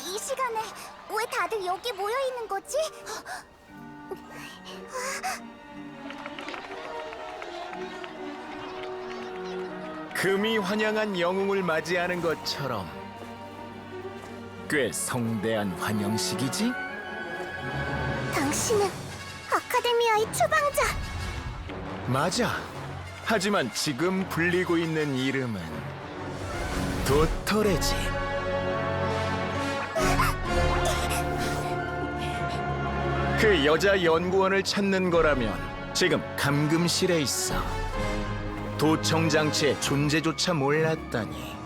이 시간에 왜 다들 여기 모여 있는 거지? 금이 환영한 영웅을 맞이하는 것처럼 꽤 성대한 환영식이지? 당신은 아카데미아의 추방자. 맞아. 하지만 지금 불리고 있는 이름은 도토레지. 그 여자 연구원을 찾는 거라면 지금 감금실에 있어. 도청 장치의 존재조차 몰랐다니.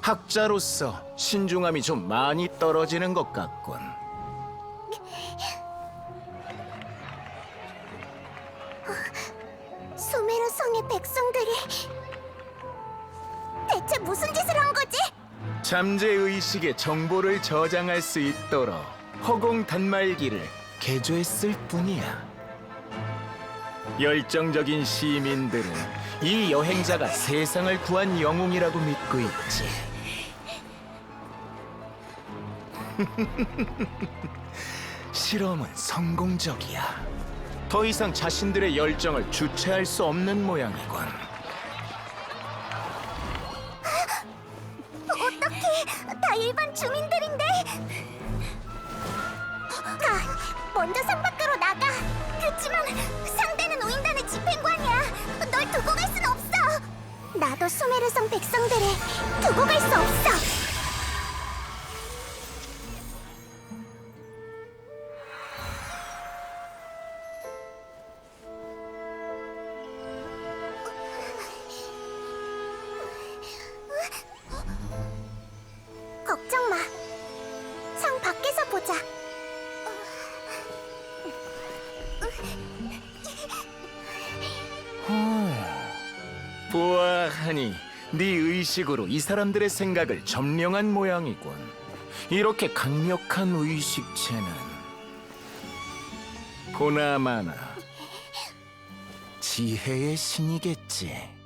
학자로서 신중함이 좀 많이 떨어지는 것 같군. 잠재 의식의 정보를 저장할 수 있도록 허공 단말기를 개조했을 뿐이야. 열정적인 시민들은 이 여행자가 세상을 구한 영웅이라고 믿고 있지. 실험은 성공적이야. 더 이상 자신들의 열정을 주체할 수 없는 모양이군. 어떻게 다 일반 주민들인데? 가, 먼저 산 밖으로 나가. 그렇지만 상대는 우인단의 집행관이야. 널 두고 갈 순 없어. 나도 수메르성 백성들을 두고 갈 수 없어. 보아하니 네 의식으로 이 사람들의 생각을 점령한 모양이군. 이렇게 강력한 의식체는 보나마나 지혜의 신이겠지.